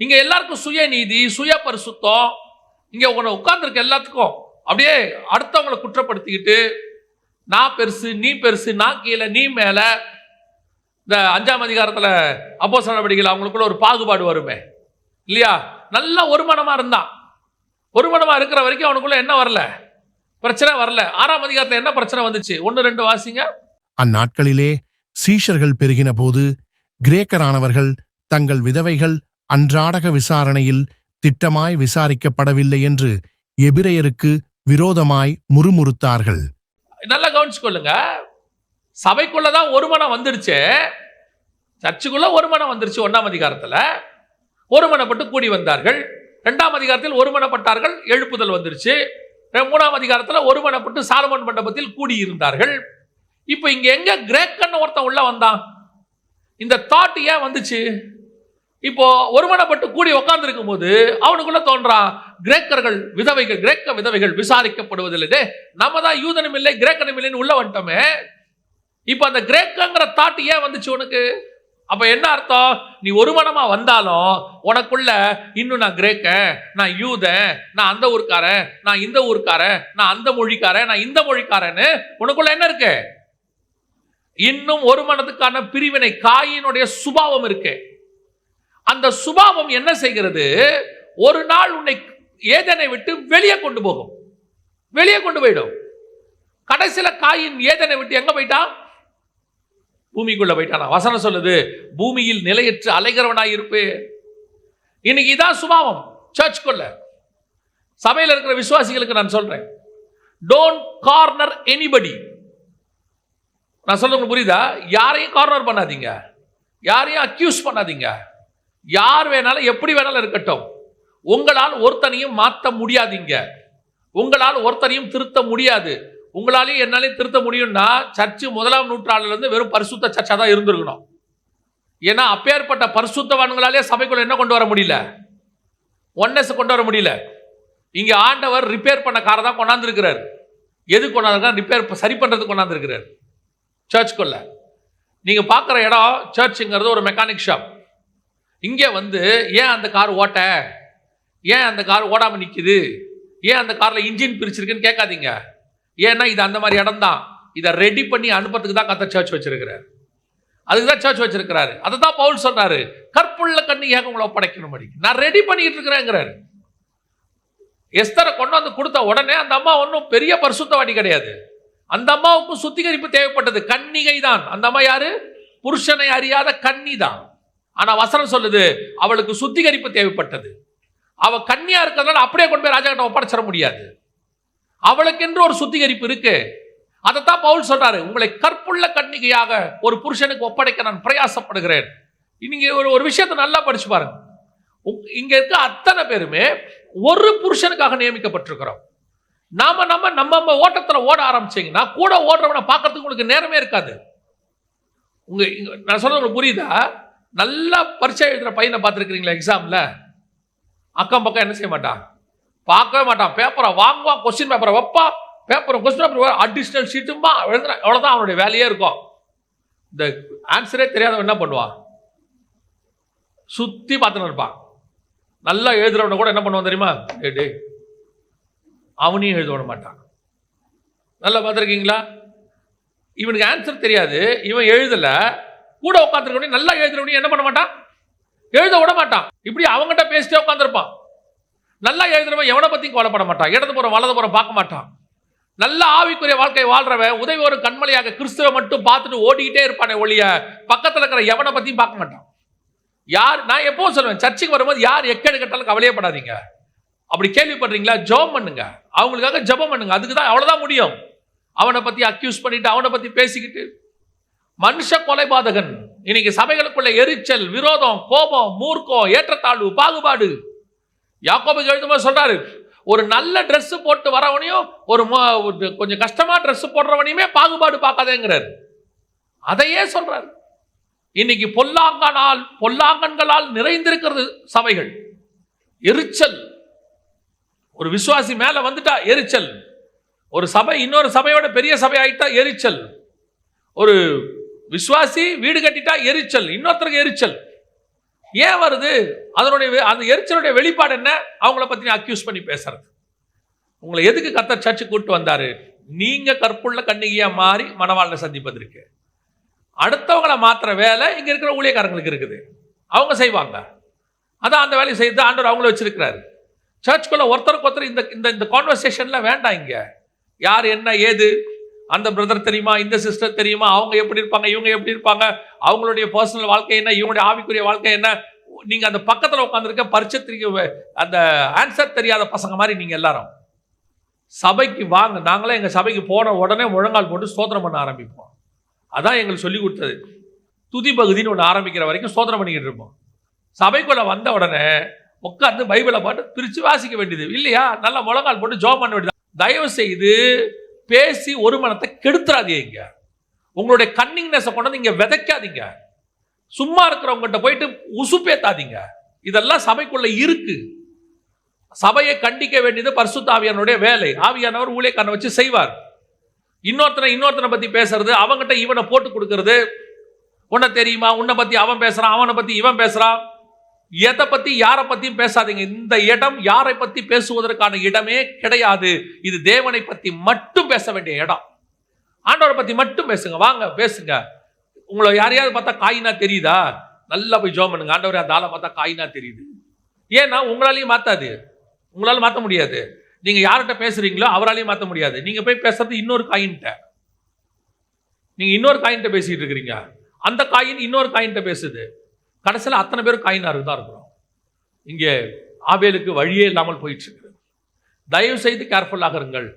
இங்க எல்லாருக்கும் சுய நீதி சுய பரிசுத்தம். இங்க உன உட்கார்ந்துருக்க எல்லாத்துக்கும் அப்படியே அடுத்தவங்களை குற்றப்படுத்திக்கிட்டு நான் பெருசு நீ பெருசு நான் கீழே நீ மேலே. இந்த அஞ்சாம் அதிகாரத்தில் அப்போ நடவடிக்கையில் அவங்களுக்குள்ள ஒரு பாகுபாடு வருமே. இல்லையா? நல்லா ஒருமனமா இருந்தான். ஒருமனமா இருக்கிற வரைக்கும் அவனுக்குள்ள என்ன வரல? பிரச்சனை வரல. ஆறாம் அதிகாரத்தில் என்ன பிரச்சனை வந்துச்சு? ஒன்று ரெண்டு வாசிங்க. அந்நாட்களிலே சீஷர்கள் பெருகின போது கிரேக்கரானவர்கள் தங்கள் விதவைகள் அன்றாடக விசாரணையில் திட்டமாய் விசாரிக்கப்படவில்லை என்று எபிரேயருக்கு விரோதமாய் முறுமுறுத்தார்கள். நல்லா கவனிச்சுக்கொள்ளுங்க. சபைக்குள்ளதான் ஒரு மனம் வந்துருச்சு. சர்ச்சுக்குள்ள ஒரு மனம் வந்துருச்சு அதிகாரத்தில். ஒரு மணப்பட்டு கூடி வந்தார்கள். ரெண்டாம் அதிகாரத்தில் ஒரு மனப்பட்டார்கள் எழுப்புதல் வந்துருச்சு. ரெ- மூணாம் ஒரு மனப்பட்டு சாலமன் மண்டபத்தில் கூடி இருந்தார்கள் இப்போ இங்கே எங்க கிரேக்கன் ஒருத்தன் உள்ள வந்தான். இந்த தாட் ஏன் வந்துச்சு? இப்போ ஒருமனப்பட்டு கூடி உட்கார்ந்துருக்கும் போது அவனுக்குள்ள தோன்றான் கிரேக்கர்கள் விதவைகள் கிரேக்க விதவைகள் விசாரிக்கப்படுவதில்லை நம்ம தான் யூதனும் இல்லை கிரேக்கனும் இல்லைன்னு உள்ள வந்துட்டோமே. இப்போ அந்த கிரேக்கங்கிற தாட்டு ஏன் வந்துச்சு உனக்கு? அப்ப என்ன அர்த்தம்? நீ ஒருமனமா வந்தாலும் உனக்குள்ள இன்னும் நான் கிரேக்கன் நான் யூதன் நான் அந்த ஊருக்காரன் நான் இந்த ஊருக்காரன் நான் அந்த மொழிக்காரன் நான் இந்த மொழிக்காரன்னு உனக்குள்ள என்ன இருக்கு? இன்னும் ஒரு மனதுக்கான பிரிவினை காயினுடைய சுபாவம் இருக்கு. அந்த சுபாவம் என்ன செய்கிறது? ஒரு நாள் உன்னை ஏதனை விட்டு வெளியே கொண்டு போகும். வெளியே கொண்டு போயிடும். கடைசியில் காயின் ஏதனை விட்டு எங்க போயிட்டான்? பூமிக்குள்ள போயிட்டானா? வசனம் சொல்லுது பூமியில் நிலையற்று அலைகிறவனாக இருப்பே. இன்னைக்கு இதான் சுபாவம். சர்ச்சுக்குள்ள சபையில் இருக்கிற விசுவாசிகளுக்கு நான் சொல்றேன். டோன்ட் கார்னர் எனிபடி நான் சொல்றது புரியுதா? யாரையும் கார்னர் பண்ணாதீங்க. யாரையும் அக்யூஸ் பண்ணாதீங்க. யார் வேணாலும் எப்படி வேணாலும் இருக்கட்டும். உங்களால் ஒருத்தனையும் மாற்ற முடியாதீங்க. உங்களால் ஒருத்தனையும் திருத்த முடியாது. உங்களாலையும் என்னாலையும் திருத்த முடியும்னா சர்ச்சு முதலாம் நூற்றாண்டுலேருந்து வெறும் பரிசுத்த சர்ச்சாக தான் இருந்திருக்கணும். ஏன்னா அப்பேற்பட்ட பரிசுத்தவான்களாலே சபைக்குள்ள என்ன கொண்டு வர முடியல? ஒன்னஸ் கொண்டு வர முடியல. இங்கே ஆண்டவர் ரிப்பேர் பண்ண காரை தான் கொண்டாந்துருக்கிறார். எது கொண்டாந்துருக்கா ரிப்பேர் சரி பண்ணுறதுக்கு கொண்டாந்துருக்கிறார். சர்ச்சுக்குள்ள நீங்கள் பார்க்குற இடம் சர்ச்சுங்கிறது ஒரு மெக்கானிக் ஷாப் இங்கே வந்து ஏன் அந்த கார் ஓட்ட? ஏன் அந்த கார் ஓடாமல் நிற்கிது ஏன் அந்த காரில் இன்ஜின் பிரிச்சிருக்குன்னு கேட்காதீங்க. ஏன்னா இது அந்த மாதிரி இடம் தான் இதை ரெடி பண்ணி அனுப்புறதுக்கு தான் கத்த சர்ச் வச்சிருக்கிறார். அதுக்கு தான் சர்ச் வச்சிருக்கிறாரு. அதை தான் பவுல் சொன்னாரு கற்புள்ள கண்ணி ஏக உங்களை ஒப்படைக்கணும் படி நான் ரெடி பண்ணிட்டு இருக்கிறேங்கிறாரு எஸ்தரை கொண்டு வந்து கொடுத்த உடனே அந்த அம்மா ஒன்றும் பெரிய பரிசுத்தவாடி கிடையாது. அந்த அம்மாவுக்கும் சுத்திகரிப்பு தேவைப்பட்டது. கன்னிகை தான் அந்த அம்மா யாரு? புருஷனை அறியாத கன்னி தான் ஆனால் வசனம் சொல்லுது அவளுக்கு சுத்திகரிப்பு தேவைப்பட்டது. அவள் கன்னியாக இருக்கிறதுனால அப்படியே கொண்டு போய் ராஜா கிட்ட ஒப்படைச்சிட முடியாது. அவளுக்கென்று ஒரு சுத்திகரிப்பு இருக்கு. அதைத்தான் பவுல் சொல்றாரு உங்களை கற்புள்ள கன்னிகையாக ஒரு புருஷனுக்கு ஒப்படைக்க நான் பிரயாசப்படுகிறேன். நீங்க ஒரு ஒரு விஷயத்தை நல்லா படிச்சு பாருங்க. இங்க இருக்க அத்தனை பேருமே ஒரு புருஷனுக்காக நியமிக்கப்பட்டிருக்கிறோம். நாம நம்ம நம்ம ஓட்டத்தில் ஓட ஆரம்பிச்சிங்கன்னா கூட ஓடுறவனை பார்க்கறதுக்கு உங்களுக்கு நேரமே இருக்காது. உங்க நான் சொல்றது புரியுதா? நல்லா பரிச்சை எழுதுகிற பையனை பார்த்துருக்குறீங்களா எக்ஸாமில் அக்கம் பக்கம் என்ன செய்ய மாட்டான்? பார்க்கவே மாட்டான். பேப்பரை வாங்குவான் கொஸ்டின் பேப்பரை வைப்பா பேப்பர் கொஸ்டின் பேப்பர் அடிஷ்னல் ஷீட்டும்பா எழுதுறான் அவ்வளோதான் அவனுடைய வேலையே இருக்கும். இந்த ஆன்சரே தெரியாதவன் என்ன பண்ணுவான்? சுற்றி பார்த்துன்னு இருப்பான். நல்லா எழுதுறவனை கூட என்ன பண்ணுவான் தெரியுமா? டே அவனையும் எழுத விட மாட்டான். நல்லா பார்த்துருக்கீங்களா? இவனுக்கு ஆன்சர் தெரியாது. இவன் எழுதலை. கூட உட்காந்துருக்கவனே நல்லா எழுதுறவனே என்ன பண்ண மாட்டான்? எழுத விட மாட்டான். இப்படி அவங்ககிட்ட பேசிட்டே உட்காந்துருப்பான் நல்லா எழுதுறவன் எவனை பற்றியும் கவலைப்பட மாட்டான். இடது புறம் வலது புறம் பார்க்க மாட்டான். நல்ல ஆவிக்குரிய வாழ்க்கை வாழ்றவன் உதவி ஒரு கண்மலையாக கிறிஸ்துவ மட்டும் பார்த்துட்டு ஓடிக்கிட்டே இருப்பானே ஒழிய பக்கத்தில் இருக்கிற எவனை பற்றியும் பார்க்க மாட்டான். யார் நான் எப்பவும் சொல்லுவேன் சர்ச்சுக்கு வரும்போது யார் எக்கேடு கட்டாலும் கவலையப்படாதீங்க. அப்படி கேள்விப்படுறீங்களா? ஜெபம் பண்ணுங்க. அவங்களுக்காக ஜெபம் பண்ணுங்க. அதுக்கு தான் அவ்வளோதான் முடியும். அவனை பற்றி அக்யூஸ் பண்ணிட்டு அவனை பற்றி பேசிக்கிட்டு மனுஷ கொலைபாதகன். இன்னைக்கு சபைகளுக்குள்ள எரிச்சல் விரோதம் கோபம் மூர்க்கம் ஏற்றத்தாழ்வு பாகுபாடு. யாக்கோபுக்கு எழுதும்போது சொல்றாரு ஒரு நல்ல ட்ரெஸ் போட்டு வரவனையும் ஒரு ஒரு கொஞ்சம் கஷ்டமா ட்ரெஸ் போடுறவனையுமே பாகுபாடு பார்க்காதேங்கிறார். அதையே சொல்றாரு. இன்னைக்கு பொல்லாங்கனால் பொல்லாங்கன்களால் நிறைந்திருக்கிறது சபைகள். எரிச்சல். ஒரு விசுவாசி மேல வந்துட்டா எரிச்சல். ஒரு சபை இன்னொரு சபையோட பெரிய சபை ஆயிட்டா எரிச்சல். ஒரு விசுவாசி வீடு கட்டிட்டா எரிச்சல் இன்னொருத்தருக்கு எரிச்சல். ஏன் வருது? அதனுடைய அந்த எரிச்சலுடைய வெளிப்பாடு என்ன? அவங்கள பற்றி அக்யூஸ் பண்ணி பேசுறது. உங்களை எதுக்கு கத்த சர்ச்சு கூட்டு வந்தார்? நீங்கள் கற்புள்ள கண்ணிகையாக மாறி மணவாளனை சந்திப்பதற்கு. அடுத்தவங்கள மாத்துற வேலை இங்கே இருக்கிற ஊழியக்காரங்களுக்கு இருக்குது. அவங்க செய்வாங்க. அதான் அந்த வேலையை செய்து ஆண்டவர் அவங்கள வச்சிருக்கிறாரு. சர்ச்சுக்குள்ள ஒருத்தருக்கு ஒருத்தர் இந்த இந்த இந்த கான்வர்சேஷன்ல வேண்டாம் இங்கே. யார் என்ன ஏது? அந்த பிரதர் தெரியுமா? இந்த சிஸ்டர் தெரியுமா? அவங்க எப்படி இருப்பாங்க? இவங்க எப்படி இருப்பாங்க? அவங்களுடைய பர்சனல் வாழ்க்கை என்ன? இவங்களுடைய ஆவிக்குரிய வாழ்க்கை என்ன? நீங்கள் அந்த பக்கத்தில் உட்காந்துருக்க பரிச்சத்திரிக்க அந்த ஆன்சர் தெரியாத பசங்க மாதிரி நீங்கள் எல்லாரும். சபைக்கு வாங்க. நாங்களே எங்கள் சபைக்கு போன உடனே முழங்கால் போட்டு சோதனை பண்ண ஆரம்பிப்போம். அதான் எங்களுக்கு சொல்லி கொடுத்தது. துதி பகுதின்னு ஒன்று ஆரம்பிக்கிற வரைக்கும் சோதனை பண்ணிக்கிட்டு இருப்போம். சபைக்குள்ளே வந்த உடனே உட்காந்து பைபிளை பாட்டு பிரித்து வாசிக்க வேண்டியது. இல்லையா? நல்லா முழங்கால் போட்டு ஜோம் பண்ண வேண்டியது. தயவு செய்து பேசி ஒரு மனத்தை கெடுத்துறாதீங்க. உங்களுடைய கன்னிங்னஸை கொண்டு வந்து இங்கே விதைக்காதீங்க. சும்மா இருக்கிறவங்ககிட்ட போயிட்டு உசுப்பேத்தாதீங்க. இதெல்லாம் சபைக்குள்ள இருக்கு. சபையை கண்டிக்க வேண்டியது பரிசுத்த ஆவியானுடைய வேலை. ஆவியானவர் ஊழியக்காரனை வச்சு செய்வார். இன்னொருத்தனை இன்னொருத்தனை பற்றி பேசுறது அவங்ககிட்ட இவனை போட்டு கொடுக்கறது. உன்னை தெரியுமா? உன்னை பற்றி அவன் பேசுகிறான் அவனை பற்றி இவன் பேசுகிறான் எதை பத்தி யாரை பத்தியும் பேசாதீங்க. இந்த இடம் யாரை பத்தி பேசுவதற்கான இடமே கிடையாது. இது தேவனை பத்தி மட்டும் பேச வேண்டிய இடம். ஆண்டவரை பத்தி மட்டும் பேசுங்க. வாங்க பேசுங்க. உங்களை யாரையாவது பார்த்தா காயினா தெரியுதா? நல்லா போய் ஜோம் பண்ணுங்க. ஆண்டவரை அந்த ஆளை பார்த்தா காயினா தெரியுது. ஏன்னா உங்களாலையும் மாத்தாது. உங்களால மாத்த முடியாது. நீங்க யார்கிட்ட பேசுறீங்களோ அவராலையும் மாத்த முடியாது. நீங்க போய் பேசுறது இன்னொரு காயின்ட்ட. நீங்க இன்னொரு காயின்ட்ட பேசிட்டு இருக்கிறீங்க. அந்த காயின் இன்னொரு காயின்ட்ட பேசுது. கடைசியில் அத்தனை பேரும் காயினாருக்கு தான் இருக்கிறோம். இங்கே ஆபேலுக்கு வழியே இல்லாமல் போயிட்டு இருக்குது. தயவு செய்து கேர்ஃபுல்லாக இருங்கள்.